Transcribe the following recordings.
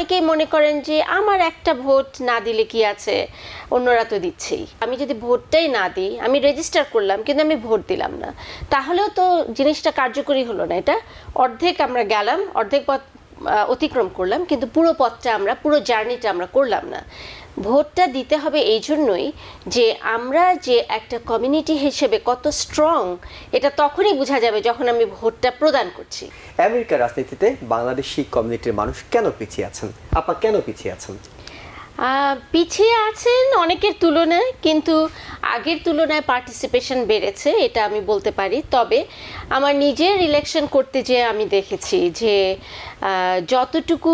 অনেকেই মনে করেন যে আমার একটা ভোট না দিলে কি আছে? অন্যরা তো দিচ্ছেই। আমি যদি ভোটটাই না দিই, আমি রেজিস্টার করলাম কিন্তু আমি ভোট দিলাম না। তাহলেও তো জিনিসটা কার্যকরী হলো না এটা। অর্ধেক আমরা গেলাম, অর্ধেক পথ অতিক্রম করলাম কিন্তু পুরো পথটা আমরা, পুরো জার্নিটা আমরা করলাম না। ভোটটা দিতে হবে এই জন্যই যে আমরা যে একটা কমিউনিটি হিসেবে কত স্ট্রং এটা তখনই বোঝা যাবে যখন আমি ভোটটা প্রদান করছি। আমেরিকার রাজনীতিতে বাংলাদেশি কমিউনিটির মানুষ কেন পিছিয়ে আছেন? আপা কেন পিছিয়ে আছেন? পিছিয়ে আছেন অনেকের তুলনায় কিন্তু আগের তুলনায় পার্টিসিপেশন বেড়েছে এটা আমি বলতে পারি। তবে আমার নিজের ইলেকশন করতে যেয়ে আমি দেখেছি যে যতটুকু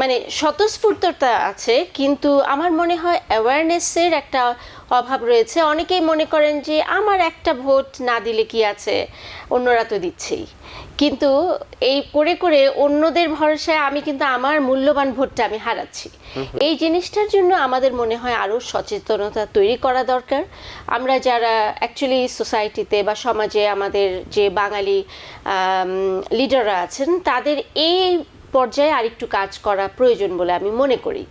মানে স্বতঃস্ফূর্ততা আছে কিন্তু আমার মনে হয় অ্যাওয়ারনেসের একটা অভাব রয়েছে। অনেকেই মনে করেন যে আমার একটা ভোট না দিলে কি আছে? অন্যরা তো দিচ্ছেই। কিন্তু এই করে করে অন্যদের ভরসায় আমি কিন্তু আমার মূল্যবান ভোটটা আমি হারাচ্ছি। এই জিনিসটার জন্য আমাদের মনে হয় আরও সচেতনতা তৈরি করা দরকার। আমরা যারা অ্যাকচুয়ালি সোসাইটিতে বা সমাজে আমাদের যে বাঙালি লিডাররা আছেন তাদের এই পর্যায়ে আরেকটু কাজ করা প্রয়োজন বলে আমি মনে করি।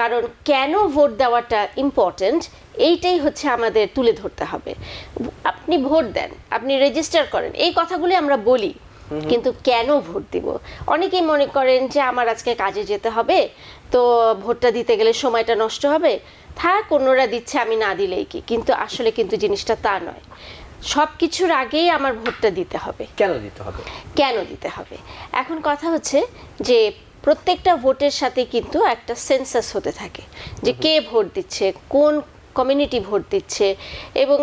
কারণ কেন ভোট দেওয়াটা ইম্পর্ট্যান্ট এইটাই হচ্ছে আমাদের তুলে ধরতে হবে। আপনি ভোট দেন আপনি রেজিস্টার করেন এই কথাগুলি আমরা বলি কিন্তু কেন ভোট দিব? অনেকেই মনে করেন যে আমার আজকে কাজে যেতে হবে তো ভোটটা দিতে গেলে সময়টা নষ্ট হবে থাক অন্যরা দিচ্ছে আমি না দিলেই কি? কিন্তু আসলে কিন্তু জিনিসটা তা নয়। সব কিছুর আগেই আমার ভোটটা দিতে হবে। কেন দিতে হবে? কেন দিতে হবে? এখন কথা হচ্ছে যে প্রত্যেকটা ভোটের সাথে কিন্তু একটা সেন্সাস হতে থাকে যে কে ভোট দিচ্ছে কোন কমিউনিটি ভোট দিচ্ছে এবং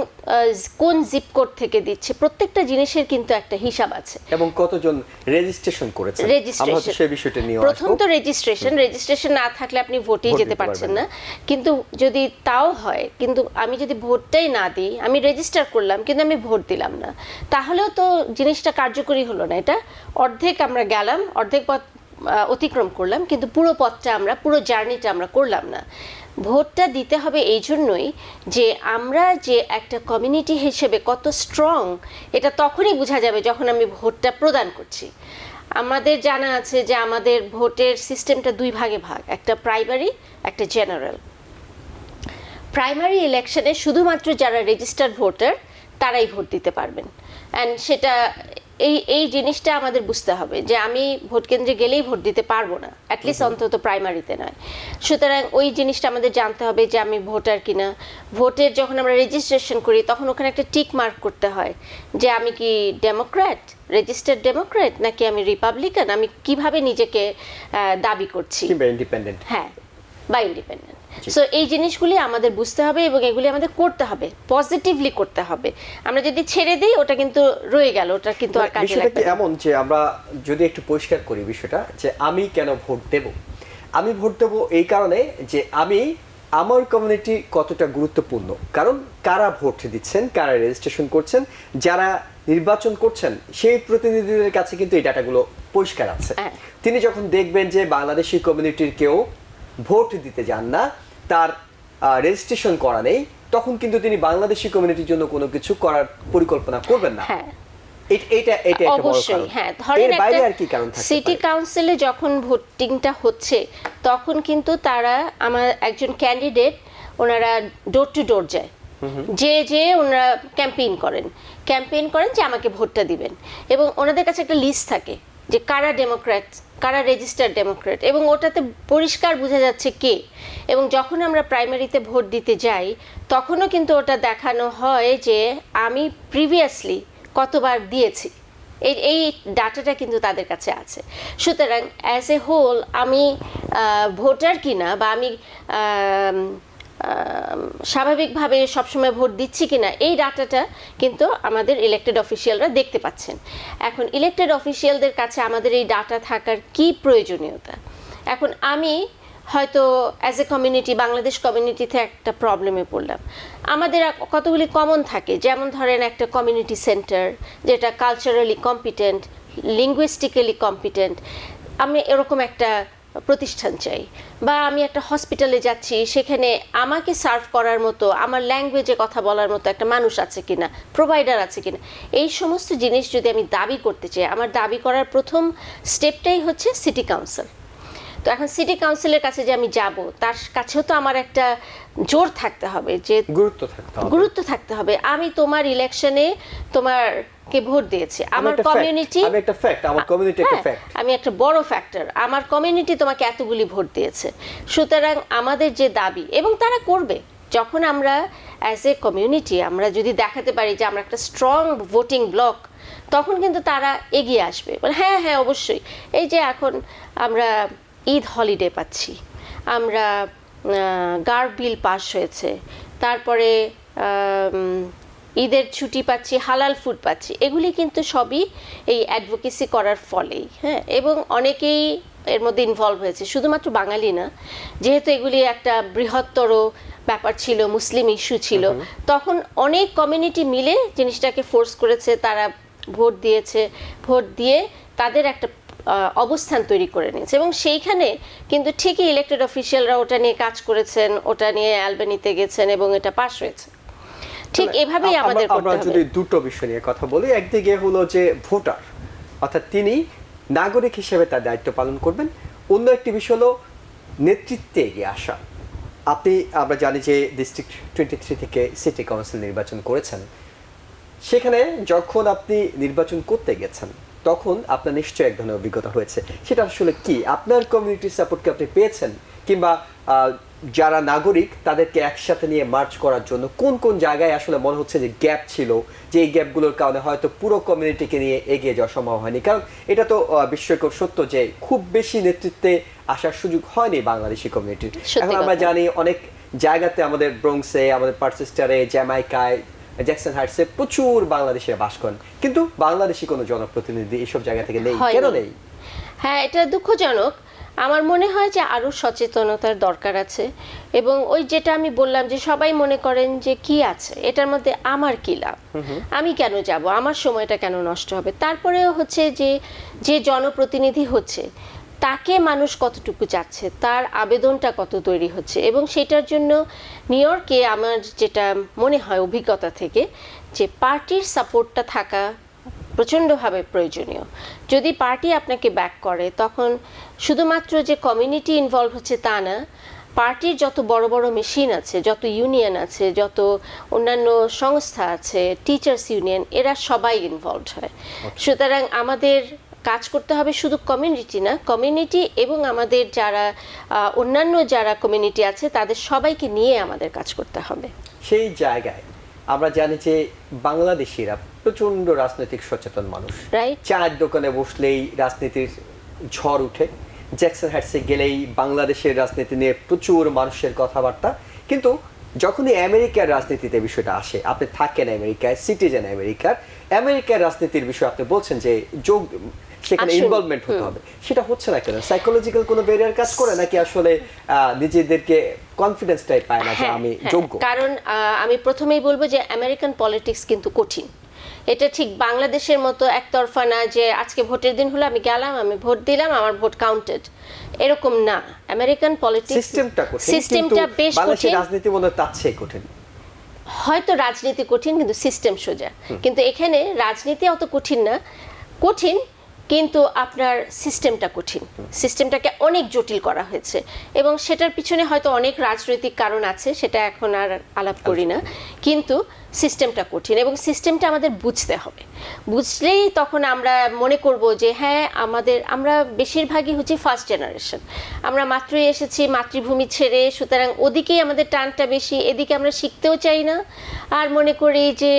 কোন জিপ কোড থেকে দিচ্ছে প্রত্যেকটা জিনিসের কিন্তু একটা হিসাব আছে। এবং কতজন রেজিস্ট্রেশন হয়তো রেজিস্ট্রেশন সেই বিষয়টা নিয়ে প্রথম তো রেজিস্ট্রেশন রেজিস্ট্রেশন না থাকলে আপনি ভোটেই ভোট যেতে পারছেন না। কিন্তু যদি তাও হয় কিন্তু আমি যদি ভোটটাই না দিই আমি রেজিস্টার করলাম কিন্তু আমি ভোট দিলাম না। তাহলেও তো জিনিসটা কার্যকরী হলো না। এটা অর্ধেক আমরা গেলাম অর্ধেক পথ অতিক্রম করলাম কিন্তু পুরো পথটা আমরা পুরো জার্নিটা আমরা করলাম না। ভোটটা দিতে হবে এই জন্যই যে আমরা যে একটা কমিউনিটি হিসেবে কত স্ট্রং এটা তখনই বোঝা যাবে যখন আমি ভোটটা প্রদান করছি। আমাদের জানা আছে যে আমাদের ভোটের সিস্টেমটা দুই ভাগে ভাগ, একটা প্রাইমারি একটা জেনারেল প্রাইমারি ইলেকশনে শুধুমাত্র যারা রেজিস্টার্ড ভোটার তারাই ভোট দিতে পারবেন। অ্যান্ড সেটা এই এই জিনিসটা আমাদের বুঝতে হবে যে আমি ভোট কেন্দ্রে গেলেই ভোট দিতে পারব না। অ্যাটলিস্ট অন্তত প্রাইমারিতে নয়। সুতরাং ওই জিনিসটা আমাদের জানতে হবে যে আমি ভোটার কিনা। ভোটের যখন আমরা রেজিস্ট্রেশন করি তখন ওখানে একটা টিক মার্ক করতে হয় যে আমি কি ডেমোক্র্যাট রেজিস্টার্ড ডেমোক্র্যাট নাকি আমি রিপাবলিকান আমি কীভাবে নিজেকে দাবি করছি? হ্যাঁ বা ইন্ডিপেন্ডেন্ট। সো এই জিনিসগুলি আমাদের বুঝতে হবে এবং এগুলি আমাদের করতে হবে পজিটিভলি করতে হবে। আমরা যদি ছেড়ে দিই ওটা কিন্তু রয়ে গেল ওটা কিন্তু আর কাজে লাগবে এমন যে আমরা যদি একটু পরিষ্কার করি বিষয়টা যে আমি কেন ভোট দেব? আমি ভোট দেব এই কারণে যে আমি আমার কমিউনিটি কতটা গুরুত্বপূর্ণ। কারণ কারা ভোট দিচ্ছেন কারা রেজিস্ট্রেশন করছেন যারা নির্বাচন করছেন সেই প্রতিনিধিদের কাছে কিন্তু এই ডাটাগুলো পরিষ্কার আছে। হ্যাঁ। তিনি যখন দেখবেন যে বাংলাদেশি কমিউনিটির কেউ ভোট দিতে যান না তার রেজিস্ট্রেশন করা নেই তখন কিন্তু তিনি বাংলাদেশি কমিউনিটির জন্য কোনো কিছু করার পরিকল্পনা করবেন না। হ্যাঁ। এটা একটা বড় কারণ। হ্যাঁ ধরেন বাইরে আর কি কারণ থাকতে সিটি কাউন্সিলে যখন ভোটিংটা হচ্ছে তখন কিন্তু তারা আমার একজন ক্যান্ডিডেট ওনারা ডোর টু ডোর যায়। যে যে ওনারা ক্যাম্পেইন করেন। ক্যাম্পেইন করেন যে আমাকে ভোটটা দিবেন। এবং ওনাদের কাছে একটা লিস্ট থাকে যে কারা ডেমোক্র্যাট কারা রেজিস্টার ডেমোক্রেট এবং ওটাতে পরিষ্কার বোঝা যাচ্ছে কে? এবং যখন আমরা প্রাইমারিতে ভোট দিতে যাই, তখনও কিন্তু ওটা দেখানো হয় যে আমি প্রিভিয়াসলি কতবার দিয়েছি। এই এই ডাটাটা কিন্তু তাদের কাছে আছে। সুতরাং অ্যাজ এ হোল আমি ভোটার কিনা বা আমি স্বাভাবিকভাবে সবসময় ভোট দিচ্ছি কিনা, এই ডাটাটা কিন্তু আমাদের ইলেক্টেড অফিসিয়ালরা দেখতে পাচ্ছেন। এখন ইলেক্টেড অফিসিয়ালদের কাছে আমাদের এই ডাটা থাকার কি প্রয়োজনীয়তা? এখন আমি হয়তো অ্যাজ এ কমিউনিটি বাংলাদেশ কমিউনিটিতে একটা প্রবলেমে পড়লাম। আমাদের কতগুলি কমন থাকে? যেমন ধরেন একটা কমিউনিটি সেন্টার যেটা কালচারালি কম্পিটেন্ট লিঙ্গুইস্টিক্যালি কম্পিটেন্ট আমি এরকম একটা প্রতিষ্ঠান চাই। বা আমি একটা হসপিটালে যাচ্ছি, সেখানে আমাকে সার্ভ করার মতো, আমার ল্যাঙ্গুয়েজে কথা বলার মতো একটা মানুষ আছে কিনা প্রোভাইডার আছে কিনা, এই সমস্ত জিনিস যদি আমি দাবি করতে চাই, আমার দাবি করার প্রথম স্টেপটাই হচ্ছে সিটি কাউন্সিল তো এখন সিটি কাউন্সিলের কাছে যে আমি যাব, তার কাছেও তো আমার একটা জোর থাকতে হবে যে গুরুত্ব থাকতে হবে। গুরুত্ব থাকতে হবে। আমি তোমার ইলেকশনে তোমার কে ভোট দিয়েছি। আমার কমিউনিটি আমি একটা ফ্যাক্ট আমার কমিউনিটি একটা ফ্যাক্ট আমি একটা বড় ফ্যাক্টর আমার কমিউনিটি তোমাকে এতগুলি ভোট দিয়েছে। সুতরাং আমাদের যে দাবি এবং তারা করবে। যখন আমরা অ্যাজ এ কমিউনিটি আমরা যদি দেখাতে পারি যে আমরা একটা স্ট্রং ভোটিং ব্লক তখন কিন্তু তারা এগিয়ে আসবে। হ্যাঁ হ্যাঁ অবশ্যই। এই যে এখন আমরা ঈদ হলিডে পাচ্ছি। আমরা গার্ড বিল পাস হয়েছে। তারপরে ঈদের ছুটি পাচ্ছি হালাল ফুড পাচ্ছি। এগুলি কিন্তু সবই এই অ্যাডভোকেসি করার ফলেই হ্যাঁ? এবং অনেকেই এর মধ্যে ইনভলভ হয়েছে। শুধুমাত্র বাঙালি না যেহেতু এগুলি একটা বৃহত্তর ব্যাপার ছিল মুসলিম ইস্যু ছিল তখন অনেক কমিউনিটি মিলে জিনিসটাকে ফোর্স করেছে তারা ভোট দিয়েছে। ভোট দিয়ে তাদের একটা অবস্থান তৈরি করে নিয়েছে। এবং সেইখানে কিন্তু ঠিকই ইলেক্টেড অফিসিয়ালরা ওটা নিয়ে কাজ করেছেন ওটা নিয়ে অ্যালবেনিতে গেছেন এবং এটা পাশ হয়েছে। ঠিক এভাবেই আম- আমাদের আমরা করতে যদি দুটো বিষয় নিয়ে কথা বলি একদিকে হলো যে ভোটার অর্থাৎ তিনি নাগরিক হিসেবে তার দায়িত্ব পালন করবেন। অন্য একটি বিষয় হলো নেতৃত্বে এগিয়ে আসা। আপনি আমরা জানি যে ডিস্ট্রিক্ট টোয়েন্টি থ্রি থেকে সিটি কাউন্সিল নির্বাচন করেছেন। সেখানে যখন আপনি নির্বাচন করতে গেছেন তখন আপনার নিশ্চয়ই এক ধরনের অভিজ্ঞতা হয়েছে। সেটা আসলে কি? আপনার কমিউনিটির সাপোর্ট কি আপনি পেয়েছেন? কিংবা যারা নাগরিক তাদেরকে একসাথে নিয়ে মার্চ করার জন্য কোন কোন জায়গায় আসলে মনে হচ্ছে যে গ্যাপ ছিল? যে এই গ্যাপগুলোর কারণে হয়তো পুরো কমিউনিটিকে নিয়ে এগিয়ে যাওয়া সম্ভব হয়নি। কারণ এটা তো বিস্ময়কর সত্য যে খুব বেশি নেতৃত্বে আসার সুযোগ হয়নি বাংলাদেশি কমিউনিটির এখন আমরা জানি অনেক জায়গাতে আমাদের ব্রোংসে আমাদের পার্সেস্টারে জ্যামাইকায় জ্যাকসন হাইটসে প্রচুর বাংলাদেশিরা বাস করেন। কিন্তু বাংলাদেশি কোনো জনপ্রতিনিধি এইসব জায়গা থেকে নেই। কেন নেই? হ্যাঁ এটা দুঃখজনক। আমার মনে হয় যে আরও সচেতনতার দরকার আছে। এবং ওই যেটা আমি বললাম যে সবাই মনে করেন যে কি আছে এটার মধ্যে আমার কি লাভ? আমি কেন যাব? আমার সময়টা কেন নষ্ট হবে? তারপরেও হচ্ছে যে যে জনপ্রতিনিধি হচ্ছে তাকে মানুষ কতটুকু চাচ্ছে তার আবেদনটা কত তৈরি হচ্ছে এবং সেটার জন্য নিউ ইয়র্কে আমার যেটা মনে হয় অভিজ্ঞতা থেকে যে পার্টির সাপোর্টটা থাকা প্রচণ্ডভাবে প্রয়োজনীয়। যদি পার্টি আপনাকে ব্যাক করে তখন শুধুমাত্র যে কমিউনিটি ইনভলভ হচ্ছে তা না পার্টির যত বড় বড় মেশিন আছে যত ইউনিয়ন আছে যত অন্যান্য সংস্থা আছে টিচার্স ইউনিয়ন এরা সবাই ইনভলভ হয়। সুতরাং আমাদের কাজ করতে হবে শুধু কমিউনিটি না কমিউনিটি এবং আমাদের যারা অন্যান্য যারা কমিউনিটি আছে তাদের সবাইকে নিয়ে আমাদের কাজ করতে হবে। সেই জায়গায় আমরা জানি যে বাংলাদেশিরা প্রচণ্ড রাজনৈতিক সচেতন মানুষ। রাইট চায়ের দোকানে বসলেই রাজনীতির ঝড় উঠে। জ্যাকসন হাইটসে গেলেই বাংলাদেশের রাজনীতি নিয়ে প্রচুর মানুষের কথাবার্তা। কিন্তু যখনই আমেরিকার রাজনীতিতে বিষয়টা আসে আপনি থাকেন আমেরিকায় সিটিজেন আমেরিকার আমেরিকার রাজনীতির বিষয়ে আপনি বলছেন যে যোগ সেখানে ইনভলভমেন্ট হতে হবে। সেটা হচ্ছে না কেন? সাইকোলজিক্যাল কোনো ব্যারিয়ার কাজ করে নাকি আসলে নিজেদেরকে কনফিডেন্সটাই পায় না যে হ্যাঁ, আমি হ্যাঁ, যোগ্য? কারণ আমি প্রথমেই বলব যে আমেরিকান পলিটিক্স কিন্তু কঠিন। এটা ঠিক বাংলাদেশের মতো একতরফা না যে আজকে ভোটের দিন হলো আমি গেলাম আমি ভোট দিলাম আমার ভোট কাউন্টেড এরকম না। আমেরিকান পলিটিক্স সিস্টেমটা কঠিন সিস্টেমটা বেশ কঠিন। রাজনীতি মনে চেয়ে কঠিন। হয়তো রাজনীতি কঠিন কিন্তু সিস্টেম সোজা। কিন্তু এখানে রাজনীতি অত কঠিন না। কঠিন কিন্তু আপনার সিস্টেমটা কঠিন। সিস্টেমটাকে অনেক জটিল করা হয়েছে এবং সেটার পিছনে হয়তো অনেক রাজনৈতিক কারণ আছে, সেটা এখন আর আলাপ করি না। কিন্তু সিস্টেমটা কঠিন এবং সিস্টেমটা আমাদের বুঝতে হবে। বুঝলেই তখন আমরা মনে করব যে হ্যাঁ আমাদের, আমরা বেশিরভাগই হচ্ছে ফার্স্ট জেনারেশন আমরা মাত্রই এসেছি, মাতৃভূমি ছেড়ে, সুতরাং ওদিকেই আমাদের টানটা বেশি, এদিকে আমরা শিখতেও চাই না। আর মনে করি যে,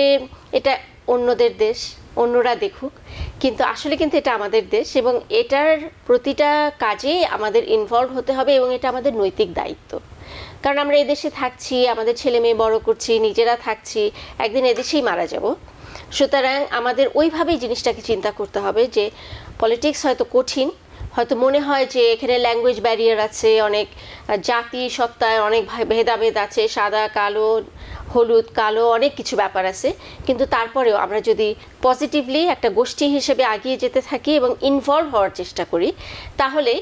এটা অন্যদের দেশ, অন্যরা দেখুক। কিন্তু আসলে কিন্তু এটা আমাদের দেশ এবং এটার প্রতিটা কাজে আমাদের ইনভলভ হতে হবে এবং এটা আমাদের নৈতিক দায়িত্ব। কারণ আমরা এদেশে থাকছি, আমাদের ছেলে মেয়ে বড় করছি, নিজেরা থাকছি, একদিন এদেশেই মারা যাব। সুতরাং আমাদের ওইভাবেই জিনিসটাকে চিন্তা করতে হবে যে পলিটিক্স হয়তো কঠিন হয়তো মনে হয় যে এখানে ল্যাঙ্গুয়েজ ব্যারিয়ার আছে, অনেক জাতি সত্তায় অনেক ভেদাভেদ আছে, সাদা, কালো, হলুদ, কালো অনেক কিছু ব্যাপার আছে। কিন্তু তারপরেও আমরা যদি পজিটিভলি একটা গোষ্ঠী হিসেবে আগিয়ে যেতে থাকি এবং ইনভলভ হওয়ার চেষ্টা করি, তাহলে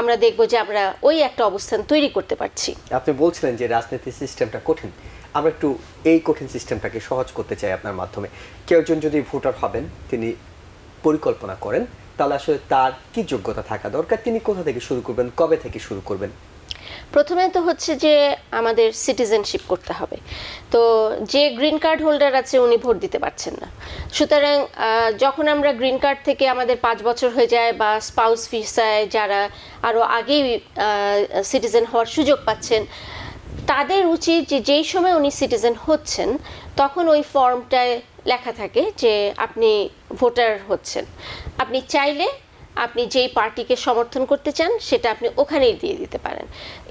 আমরা দেখব যে আমরা ওই একটা অবস্থান তৈরি করতে পারছি। আপনি বলছিলেন যে রাজনীতির সিস্টেমটা কঠিন। আমরা একটু এই কঠিন সিস্টেমটাকে সহজ করতে চাই আপনার মাধ্যমে। কেউ একজন যদি ভোটার হবেন, তিনি পরিকল্পনা করেন তাহলে আসলে তার কি যোগ্যতা থাকা দরকার? তিনি কোথা থেকে শুরু করবেন? কবে থেকে শুরু করবেন? প্রথমে তো হচ্ছে যে আমাদের সিটিজেনশিপ করতে হবে। তো যে গ্রিন কার্ড হোল্ডার আছে, উনি ভোট দিতে পারছেন না। সুতরাং যখন আমরা গ্রিন কার্ড থেকে আমাদের পাঁচ বছর হয়ে যায় বা স্পাউস ভিসায় যারা আরও আগেই সিটিজেন হওয়ার সুযোগ পাচ্ছেন, তাদের উচিত যে যেই সময় উনি সিটিজেন হচ্ছেন, তখন ওই ফর্মটায় লেখা থাকে যে আপনি ভোটার হচ্ছেন। আপনি চাইলে আপনি যেই পার্টিকে সমর্থন করতে চান, সেটা আপনি ওখানেই দিয়ে দিতে পারেন।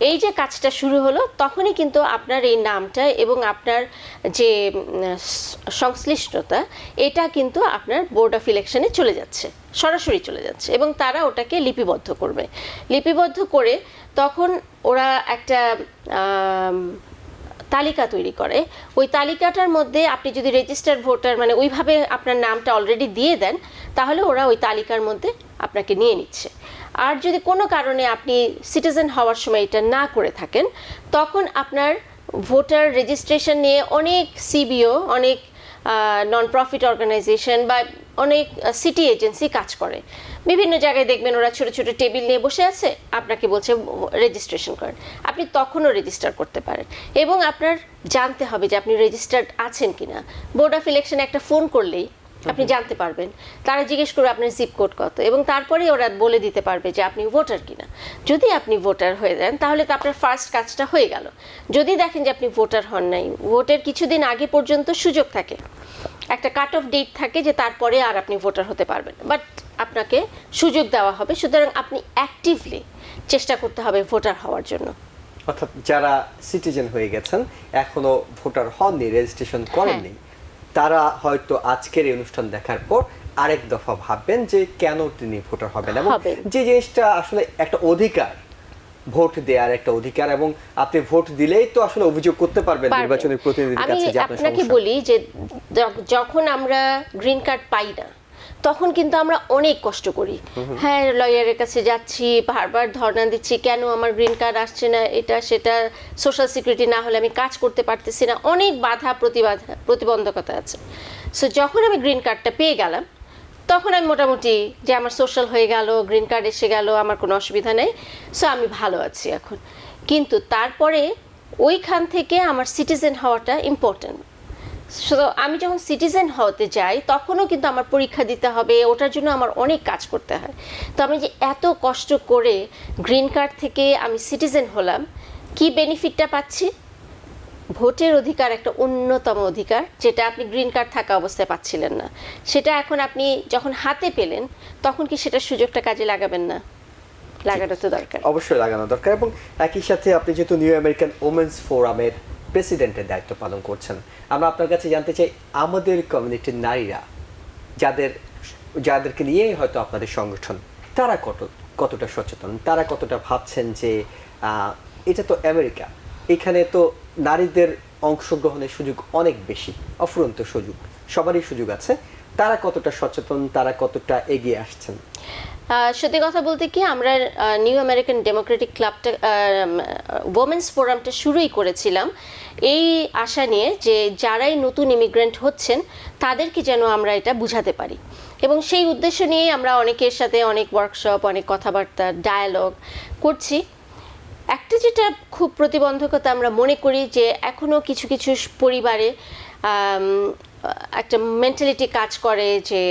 এই যে কাজটা শুরু হলো, তখনই কিন্তু আপনার এই নামটা এবং আপনার যে সংশ্লিষ্টতা, এটা কিন্তু আপনার বোর্ড অফ ইলেকশনে চলে যাচ্ছে, সরাসরি চলে যাচ্ছে এবং তারা ওটাকে লিপিবদ্ধ করবে। লিপিবদ্ধ করে তখন ওরা একটা তালিকা তৈরি করে। ওই তালিকাটার মধ্যে আপনি যদি রেজিস্টার ভোটার মানে ওইভাবে আপনার নামটা অলরেডি দিয়ে দেন, তাহলে ওরা ওই তালিকার মধ্যে আপনাকে নিয়ে নিচ্ছে। আর যদি কোনো কারণে আপনি সিটিজেন হওয়ার সময় এটা না করে থাকেন, তখন আপনার ভোটার রেজিস্ট্রেশন নিয়ে অনেক সিবিও অনেক নন প্রফিট অর্গানাইজেশন বা অনেক সিটি এজেন্সি কাজ করে। বিভিন্ন জায়গায় দেখবেন ওরা ছোট ছোট টেবিল নিয়ে বসে আছে, আপনাকে বলছে রেজিস্ট্রেশন করেন আপনি তখনও রেজিস্টার করতে পারেন। এবং আপনার জানতে হবে যে আপনি রেজিস্টার্ড আছেন কিনা। বোর্ড অফ ইলেকশন একটা ফোন করলেই আপনি জানতে পারবেন। তারা জিজ্ঞেস করবে আপনার জিপ কোড কত এবং তারপরে ওরা বলে দিতে পারবে যে আপনি ভোটার কিনা। যদি আপনি ভোটার হয়ে যান তাহলে তো আপনার ফার্স্ট কাজটা হয়ে গেল। যদি দেখেন যে আপনি ভোটার হন নাই ভোটের কিছুদিন আগে পর্যন্ত সুযোগ থাকে। একটা কাট অফ ডেট থাকে যে তারপরে আর আপনি ভোটার হতে পারবেন বাট আপনাকে সুযোগ দেওয়া হবে সুতরাং আপনি অ্যাক্টিভলি চেষ্টা করতে হবে ভোটার হওয়ার জন্য। অর্থাৎ যারা সিটিজেন হয়ে গেছেন এখনও ভোটার হননি রেজিস্ট্রেশন করেননি তারা হয়তো আজকের এই অনুষ্ঠান দেখার পর আরেক দফা ভাববেন যে কেন তিনি ভোটার হবেন এবং। যে জিনিসটা আসলে একটা অধিকার ভোট দেওয়ার একটা অধিকার এবং আপনি ভোট দিলেই তো আসলে অভিযোগ করতে পারবেন। নির্বাচনের প্রতিনিধির কাছে যে আপনার আপনাকে বলি যে যখন আমরা গ্রিন কার্ড পাই না তখন কিন্তু আমরা অনেক কষ্ট করি। হ্যাঁ লয়ারের কাছে যাচ্ছি বারবার ধর্ণা দিচ্ছি কেন আমার গ্রিন কার্ড আসছে না এটা সেটা সোশ্যাল সিকিউরিটি না হলে আমি কাজ করতে পারতেছি না। অনেক বাধা প্রতিবাধা প্রতিবন্ধকতা আছে। সো যখন আমি গ্রিন কার্ডটা পেয়ে গেলাম তখন আমি মোটামুটি যে আমার সোশ্যাল হয়ে গেল গ্রিন কার্ড এসে গেল আমার কোনো অসুবিধা নেই। সো আমি ভালো আছি এখন। কিন্তু তারপরে ওইখান থেকে আমার সিটিজেন হওয়াটা ইম্পর্ট্যান্ট সো আমি যখন সিটিজেন হতে যাই, তখনও কিন্তু আমার পরীক্ষা দিতে হবে, ওটার জন্য আমার অনেক কাজ করতে হয়। তো আমি যে এত কষ্ট করে গ্রিন কার্ড থেকে আমি সিটিজেন হলাম, কি বেনিফিটটা পাচ্ছি? ভোটের অধিকার একটা অন্যতম অধিকার, যেটা আপনি গ্রিন কার্ড থাকা অবস্থায় পাচ্ছিলেন না। সেটা এখন আপনি যখন হাতে পেলেন, তখন কি সেটা সুযোগটা কাজে লাগাবেন না? লাগানো তো দরকার। অবশ্যই লাগানো দরকার এবং একই সাথে আপনি যেহেতু নিউ আমেরিকান ওমেন্স ফোরামের প্রেসিডেন্টের দায়িত্ব পালন করছেন। আমরা আপনার কাছে জানতে চাই, আমাদের কমিউনিটির নারীরা, যাদের, যাদেরকে নিয়েই হয়তো আপনাদের সংগঠন, তারা কত, কতটা সচেতন? তারা কতটা ভাবছেন যে এটা তো আমেরিকা। এখানে তো নারীদের অংশগ্রহণের সুযোগ অনেক বেশি, অফুরন্ত সুযোগ, সবারই সুযোগ আছে। তারা কতটা সচেতন, তারা কতটা এগিয়ে আসছেন? সত্যি কথা বলতে কি, আমরা নিউ আমেরিকান ডেমোক্রেটিক ক্লাবটা ওমেন্স ফোরামটা শুরুই করেছিলাম। এই আশা নিয়ে যে যারাই নতুন ইমিগ্রেন্ট হচ্ছেন, তাদেরকে যেন আমরা এটা বুঝাতে পারি। এবং সেই উদ্দেশ্য নিয়েই আমরা অনেকের সাথে অনেক ওয়ার্কশপ অনেক কথাবার্তা ডায়ালগ করছি। একটা যেটা খুব প্রতিবন্ধকতা আমরা মনে করি যে, এখনও কিছু কিছু পরিবারে একটা মেন্টালিটি কাজ করে যে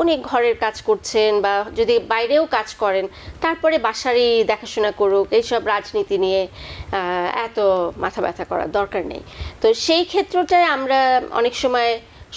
উনি ঘরের কাজ করছেন বা যদি বাইরেও কাজ করেন, তারপরে বাসারই দেখাশোনা করুক, এইসব রাজনীতি নিয়ে এত মাথা ব্যথা করার দরকার নেই। তো সেই ক্ষেত্রটায় আমরা অনেক সময়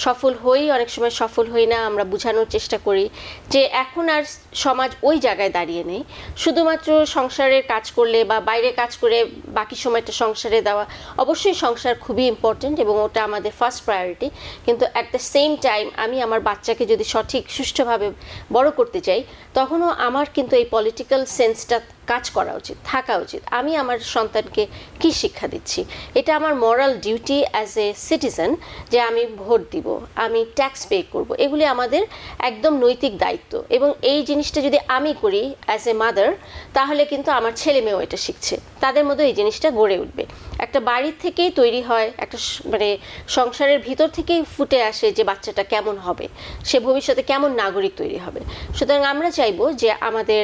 সফল হই, অনেক সময় সফল হই না, আমরা বোঝানোর চেষ্টা করি যে এখন আর সমাজ ওই জায়গায় দাঁড়িয়ে নেই। শুধুমাত্র সংসারের কাজ করলে বা বাইরে কাজ করে বাকি সময়টা সংসারে দেওয়া অবশ্যই সংসার খুবই ইম্পর্ট্যান্ট এবং ওটা আমাদের ফার্স্ট প্রায়োরিটি কিন্তু অ্যাট দ্য সেম টাইম আমি আমার বাচ্চাকে যদি সঠিক, সুষ্ঠুভাবে বড় করতে চাই, তখনও আমার কিন্তু এই পলিটিক্যাল সেন্সটা কাজ করা উচিত, থাকা উচিত। আমি আমার সন্তানকে কি শিক্ষা দিচ্ছি? এটা আমার moral duty as a citizen যে আমি ভোট দিব, আমি ট্যাক্স পে করব। এগুলি আমাদের একদম নৈতিক দায়িত্ব। এবং এই জিনিসটা যদি আমি করি অ্যাজ এ মাদার তাহলে কিন্তু আমার ছেলে মেয়েও এটা শিখছে। তাদের মধ্যে এই জিনিসটা গড়ে উঠবে। একটা বাড়ির থেকেই তৈরি হয়, একটা মানে সংসারের ভিতর থেকেই ফুটে আসে যে বাচ্চাটা কেমন হবে, সে ভবিষ্যতে কেমন নাগরিক তৈরি হবে। সুতরাং আমরা চাইব যে আমাদের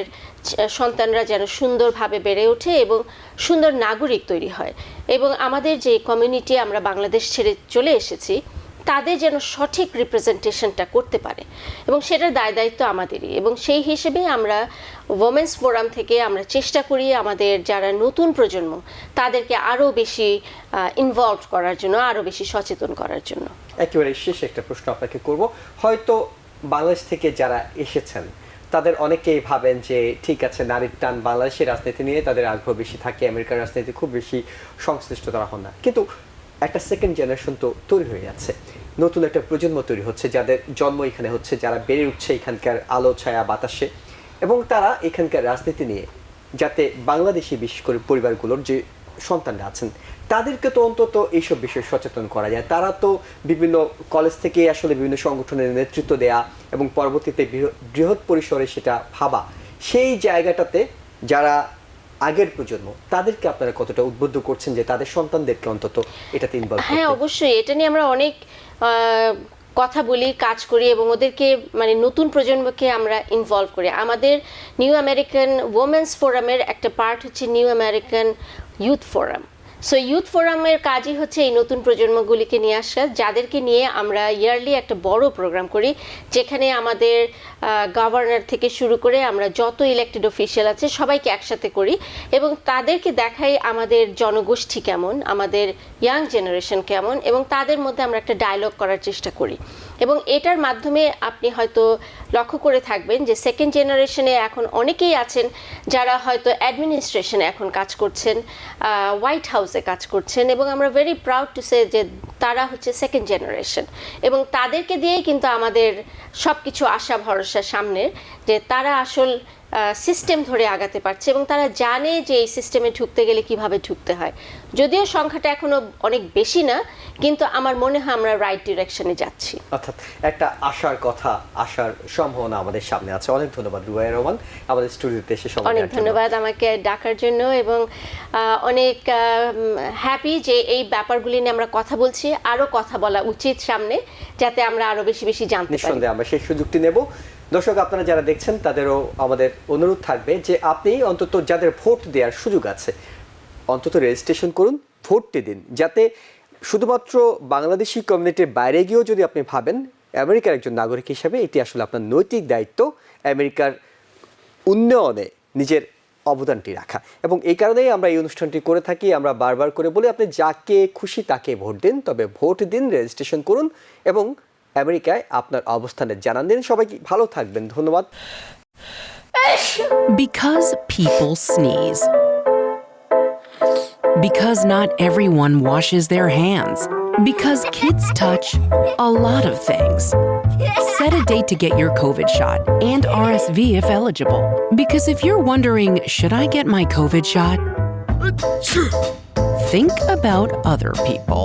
সন্তানরা যেন সুন্দরভাবে বেড়ে ওঠে এবং সুন্দর নাগরিক তৈরি হয়। এবং আমাদের যে কমিউনিটি আমরা বাংলাদেশ ছেড়ে চলে এসেছি, তাদের যেন সঠিক রিপ্রেজেন্টেশনটা করতে পারে। এবং সেটার দায় দায়িত্ব আমাদেরই। এবং সেই হিসেবে আমরা ওমেন্স ফোরাম থেকে আমরা চেষ্টা করি আমাদের যারা নতুন প্রজন্ম, তাদেরকে আরও বেশি ইনভলভ করার জন্য, আরও বেশি সচেতন করার জন্য। একেবারে শেষ একটা প্রশ্ন আপনাকে করব। হয়তো বাংলাদেশ থেকে যারা এসেছেন তাদের অনেকেই ভাবেন যে ঠিক আছে, নারীর টান বাংলাদেশের রাজনীতি নিয়ে তাদের আগ্রহ বেশি থাকে, আমেরিকার রাজনীতি খুব বেশি সংশ্লিষ্ট তারা হন না। কিন্তু একটা সেকেন্ড জেনারেশন তো তৈরি হয়ে যাচ্ছে। নতুন একটা প্রজন্ম তৈরি হচ্ছে, যাদের জন্ম এখানে হচ্ছে, যারা বেড়ে উঠছে এখানকার আলো, ছায়া, বাতাসে। এবং তারা এখানকার রাজনীতি নিয়ে যাতে বাংলাদেশি বিশেষ করে পরিবারগুলোর যে সন্তানরা আছেন। তাদেরকে তো অন্তত এইসব বিষয়ে সচেতন করা যায়। তারা তো বিভিন্ন কলেজ থেকে আসলে বিভিন্ন সংগঠনের নেতৃত্ব দেয়া এবং পরবর্তীতে বৃহ- বৃহৎ পরিসরে সেটা ভাবা সেই জায়গাটাতে যারা আগের প্রজন্ম তাদেরকে আপনারা কতটা উদ্বুদ্ধ করছেন যে তাদের সন্তানদেরকে অন্তত এটাতে ইনভলভ হ্যাঁ অবশ্যই। এটা নিয়ে আমরা অনেক কথা বলি কাজ করি এবং ওদেরকে মানে নতুন প্রজন্মকে আমরা ইনভলভ করি। আমাদের নিউ আমেরিকান ওমেন্স ফোরামের একটা পার্ট হচ্ছে New American Youth Forum so youth ফোরামের কাজই হচ্ছে এই নতুন প্রজন্মগুলিকে নিয়ে আসা, যাদেরকে নিয়ে আমরা ইয়ারলি একটা বড় প্রোগ্রাম করি, যেখানে আমাদের গভর্নর থেকে শুরু করে আমরা যত ইলেক্টেড অফিসিয়াল আছে সবাইকে একসাথে করি এবং তাদেরকে দেখাই আমাদের জনগোষ্ঠী কেমন, আমাদের ইয়াং জেনারেশন কেমন এবং তাদের মধ্যে আমরা একটা ডায়লগ করার চেষ্টা করি। এবং এটার মাধ্যমে আপনি হয়তো লক্ষ্য করে থাকবেন যে সেকেন্ড জেনারেশনে এখন অনেকেই আছেন যারা হয়তো অ্যাডমিনিস্ট্রেশনে এখন কাজ করছেন হোয়াইট হাউসে কাজ করছেন এবং আমরা ভেরি প্রাউড টু সে যে তারা হচ্ছে সেকেন্ড জেনারেশন এবং তাদেরকে দিয়েই কিন্তু আমাদের সব কিছু আশা ভরসা সামনে যে তারা আসল সিস্টেম ধরে আগাতে পারছে এবং তারা জানে যে এই সিস্টেমে ঢুকতে গেলে কীভাবে ঢুকতে হয়। যদিও সংখ্যাটা এখনও অনেক বেশি না কিন্তু আমার মনে হয় আমরা রাইট ডিরেকশনে যাচ্ছি। অর্থাৎ একটা আশার কথা আশার সম্ভাবনা আমাদের সামনে আছে। অনেক ধন্যবাদ রুবাই রহমান। আমাদের স্টুডিওতে এসে সময় অনেক ধন্যবাদ আমাকে ডাকার জন্য এবং অনেক হ্যাপি যে এই ব্যাপারগুলি নিয়ে আমরা কথা বলছি আরও কথা বলা উচিত সামনে যাতে আমরা আরও বেশি বেশি জানতে পারি। আমরা সেই সুযোগটি নেব। দর্শক, আপনারা যারা দেখছেন, তাদেরও আমাদের অনুরোধ থাকবে যে আপনি অন্তত যাদের ভোট দেওয়ার সুযোগ আছে, অন্তত রেজিস্ট্রেশন করুন, ভোটটি দিন। যাতে শুধুমাত্র বাংলাদেশি কমিউনিটির বাইরে গিয়েও যদি আপনি ভাবেন, আমেরিকার একজন নাগরিক হিসেবে এটি আসলে আপনার নৈতিক দায়িত্ব, আমেরিকার উন্নয়নে নিজের অবদানটি রাখা। এবং এই কারণেই আমরা এই অনুষ্ঠানটি করে থাকি। আমরা বারবার করে বলি, আপনি যাকে খুশি তাকে ভোট দিন, তবে ভোট দিন রেজিস্ট্রেশন করুন এবং আমেরিকায় আপনার অবস্থানে জানান দিন সবাইকে ভালো থাকবেন ধন্যবাদ Because people sneeze. Because not everyone washes their hands. Because kids touch a lot of things. Set a date to get your COVID shot and RSV if eligible. Because if you're wondering, should I get my COVID shot? Think about other people.